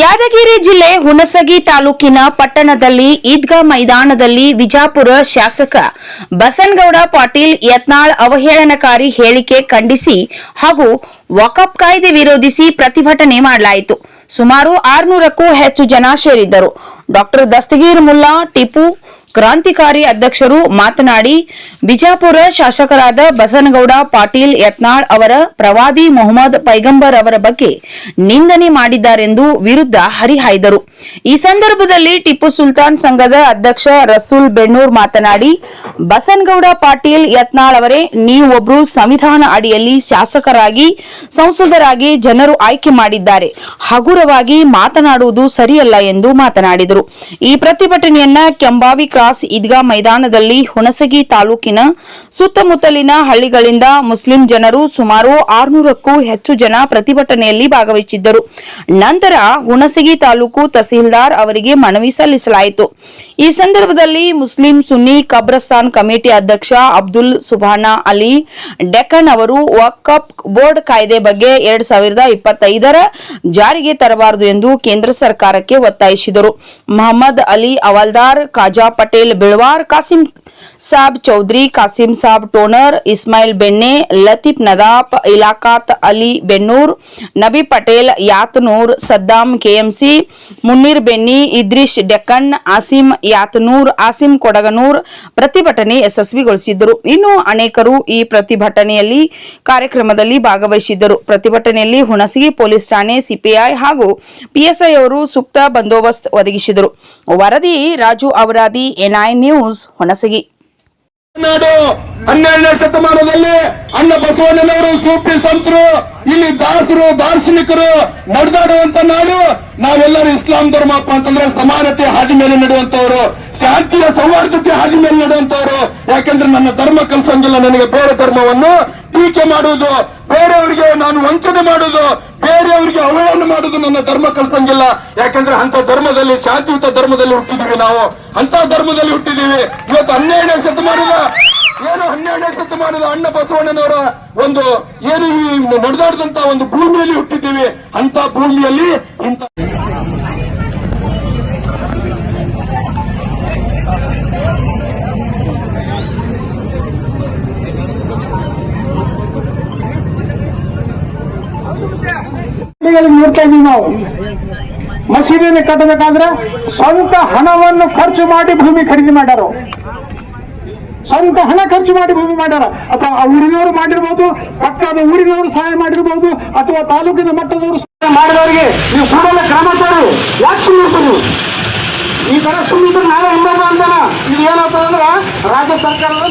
ಯಾದಗಿರಿ ಜಿಲ್ಲೆ ಹುಣಸಗಿ ತಾಲೂಕಿನ ಪಟ್ಟಣದಲ್ಲಿ ಈದ್ಗಾ ಮೈದಾನದಲ್ಲಿ ವಿಜಾಪುರ ಶಾಸಕ ಬಸನ್ಗೌಡ ಪಾಟೀಲ್ ಯತ್ನಾಳ್ ಅವಹೇಳನಕಾರಿ ಹೇಳಿಕೆ ಖಂಡಿಸಿ ಹಾಗೂ ವಕಪ್ ಕಾಯ್ದೆ ವಿರೋಧಿಸಿ ಪ್ರತಿಭಟನೆ ಮಾಡಲಾಯಿತು. ಸುಮಾರು ಆರ್ನೂರಕ್ಕೂ ಹೆಚ್ಚು ಜನ ಸೇರಿದ್ದರು. ಡಾಕ್ಟರ್ ದಸ್ತಗೀರ್ ಮುಲ್ಲಾ, ಟಿಪ್ಪು ಕ್ರಾಂತಿಕಾರಿ ಅಧ್ಯಕ್ಷರು ಮಾತನಾಡಿ, ಬಿಜಾಪುರ ಶಾಸಕರಾದ ಬಸನಗೌಡ, ಪಾಟೀಲ್ ಯತ್ನಾಳ್ ಅವರ ಪ್ರವಾದಿ ಮೊಹಮ್ಮದ್ ಪೈಗಂಬರ್ ಅವರ ಬಗ್ಗೆ ನಿಂದನೆ ಮಾಡಿದ್ದಾರೆಂದು ವಿರುದ್ಧ ಹರಿಹಾಯ್ದರು. ಈ ಸಂದರ್ಭದಲ್ಲಿ ಟಿಪ್ಪು ಸುಲ್ತಾನ್ ಸಂಘದ ಅಧ್ಯಕ್ಷ ರಸೂಲ್ ಬೆಣ್ಣೂರ್ ಮಾತನಾಡಿ, ಬಸನಗೌಡ, ಪಾಟೀಲ್ ಯತ್ನಾಳ್ ಅವರೇ ನೀವೊಬ್ಬರು ಸಂವಿಧಾನ ಅಡಿಯಲ್ಲಿ ಶಾಸಕರಾಗಿ, ಸಂಸದರಾಗಿ ಜನರು ಆಯ್ಕೆ ಮಾಡಿದ್ದಾರೆ. ಹಗುರವಾಗಿ ಮಾತನಾಡುವುದು ಸರಿಯಲ್ಲ ಎಂದು ಮಾತನಾಡಿದರು. ಈ ಪ್ರತಿಭಟನೆಯನ್ನ ಕೆಂಬಾವಿ ಕ್ರಾಸ್ ಈದ್ಗಾ ಮೈದಾನದಲ್ಲಿ ಹುಣಸಗಿ ತಾಲೂಕಿನ ಸುತ್ತಮುತ್ತಲಿನ ಹಳ್ಳಿಗಳಿಂದ ಮುಸ್ಲಿಂ ಜನರು ಸುಮಾರು ಆರ್ನೂರಕ್ಕೂ ಹೆಚ್ಚು ಜನ ಪ್ರತಿಭಟನೆಯಲ್ಲಿ ಭಾಗವಹಿಸಿದ್ದರು. ನಂತರ ಹುಣಸಗಿ ತಾಲೂಕು ತಹಸೀಲ್ದಾರ್ ಅವರಿಗೆ ಮನವಿ ಸಲ್ಲಿಸಲಾಯಿತು. ಈ ಸಂದರ್ಭದಲ್ಲಿ ಮುಸ್ಲಿಂ ಸುನ್ನಿ ಕಬ್ರಸ್ತಾನ್ ಕಮಿಟಿ ಅಧ್ಯಕ್ಷ ಅಬ್ದುಲ್ ಸುಬಾನಾ ಅಲಿ ಡೆಕ್ಕನ್ ಅವರು ವಕ್ಫ್ ಬೋರ್ಡ್ ಕಾಯ್ದೆ ಬಗ್ಗೆ ಎರಡ್ ಸಾವಿರದ ಇಪ್ಪತ್ತೈದರ ಜಾರಿಗೆ ತರಬಾರದು ಎಂದು ಕೇಂದ್ರ ಸರ್ಕಾರಕ್ಕೆ ಒತ್ತಾಯಿಸಿದರು. ಮಹಮ್ಮದ್ ಅಲಿ ಅವಲ್ದಾರ್ ಖಾಜಾ ಪಟೇಲ್, ಬಿಳ್ವಾರ್, ಕಾಸಿಂ ಸಾಬ್ ಚೌಧರಿ, ಕಾಸಿಂ ಸಾಬ್ ಟೋನರ್, ಇಸ್ಮಾಯಿಲ್ ಬೆನ್ನೆ ಲತೀಫ್ ನದಾಫ್ ಇಲಾಕಾತ್ ಅಲಿ ಬೆನ್ನೂರ್, ನಬಿ ಪಟೇಲ್, ಯಾತ್ನೂರ್ ಸದ್ದಾಂ ಕೆಎಂಸಿ, ಮುನ್ನೀರ್ ಬೆನ್ನಿ, ಇದ್ರಿಶ್ ಡೆಕ್ಕನ್ ಆಸಿಂ ಯಾತನೂರ್, ಆಸಿಂ ಕೊಡಗನೂರ್ ಪ್ರತಿಭಟನೆ ಯಶಸ್ವಿಗೊಳಿಸಿದ್ದರು. ಇನ್ನು ಅನೇಕರು ಈ ಪ್ರತಿಭಟನೆಯಲ್ಲಿ ಕಾರ್ಯಕ್ರಮದಲ್ಲಿ ಭಾಗವಹಿಸಿದ್ದರು. ಪ್ರತಿಭಟನೆಯಲ್ಲಿ ಹುಣಸಗಿ ಪೊಲೀಸ್ ಠಾಣೆ, ಸಿಪಿಐ ಹಾಗೂ ಪಿಎಸ್ಐ ಅವರು ಸೂಕ್ತ ಬಂದೋಬಸ್ತ್ ಒದಗಿಸಿದರು ವರದಿ ರಾಜು ಅವರಾದಿ ಎನ್ಐ ನ್ಯೂಸ್ ಹುಣಸಗಿ. ನಾಡು ಹನ್ನೆರಡನೇ ಶತಮಾನದಲ್ಲಿ ಅಣ್ಣ ಬಸವಣ್ಣನವರು ಸೂಪಿ ಸಂತರು, ಇಲ್ಲಿ ದಾಸರು, ದಾರ್ಶನಿಕರು ನಡೆದಾಡುವಂತ ನಾಡು. ನಾವೆಲ್ಲರೂ ಇಸ್ಲಾಂ ಧರ್ಮ ಅಂತಂದ್ರೆ ಸಮಾನತೆ ಹಾದಿ ಮೇಲೆ ನಡೆಯುವಂತವರು, ಶಾಂತಿಯ ಸೌಹಾರ್ದತೆ ಹಾದಿ ಮೇಲೆ ನಡೆಯುವಂತವರು. ಯಾಕೆಂದ್ರೆ ನನ್ನ ಧರ್ಮ ಕಲ್ಸಂಗಿಲ್ಲ, ನನಗೆ ಬೇರೆ ಧರ್ಮವನ್ನು ಟೀಕೆ ಮಾಡುವುದು, ಬೇರೆಯವರಿಗೆ ನಾನು ವಂಚನೆ ಮಾಡುವುದು, ಬೇರೆಯವರಿಗೆ ಅವಹೇಳನ ಮಾಡುವುದು ನನ್ನ ಧರ್ಮ ಕಲ್ಸಂಗಿಲ್ಲ. ಯಾಕಂದ್ರೆ ಅಂತ ಧರ್ಮದಲ್ಲಿ, ಶಾಂತಿಯುತ ಧರ್ಮದಲ್ಲಿ ಹುಟ್ಟಿದೀವಿ ನಾವು. ಅಂತ ಧರ್ಮದಲ್ಲಿ ಹುಟ್ಟಿದೀವಿ. ಇವತ್ತು ಹನ್ನೆರಡನೇ ಶತಮಾನದ, ಏನು ಹನ್ನೆರಡನೇ ಶತಮಾನದ ಅಣ್ಣ ಬಸವಣ್ಣನವರ ಒಂದು, ಏನು ನಡೆದಾಡಿದಂತ ಒಂದು ಭೂಮಿಯಲ್ಲಿ ಹುಟ್ಟಿದ್ದೀವಿ. ಅಂತ ಭೂಮಿಯಲ್ಲಿ ಇಂಥ ಮಸೀದಿಯನ್ನು ಕಟ್ಟಬೇಕಾದ್ರೆ ಸ್ವಂತ ಹಣವನ್ನು ಖರ್ಚು ಮಾಡಿ ಭೂಮಿ ಖರೀದಿ ಮಾಡ್ಯಾರ. ಸ್ವಂತ ಹಣ ಖರ್ಚು ಮಾಡಿ ಭೂಮಿ ಮಾಡ್ಯಾರ. ಅಥವಾ ಆ ಊರಿನವರು ಮಾಡಿರ್ಬೋದು, ಪಕ್ಕದ ಊರಿನವರು ಸಹಾಯ ಮಾಡಿರ್ಬೋದು, ಅಥವಾ ತಾಲೂಕಿನ ಮಟ್ಟದವರು ಸಹಾಯ ಮಾಡಿದವರಿಗೆ ನೀವು ಸುಮ್ಮನೆ ಕ್ರಮ ತಗೊಳ್ಳಿ ಯಾಕೆ ಸುಮ್ಮನೆ ಈ ತರ ಸುಮ್ಮನೆ ನಾವೇ ಅಂದಾನ ಇದು ಏನಾಗ್ತದೆ ಅಂದ್ರೆ ರಾಜ್ಯ ಸರ್ಕಾರದ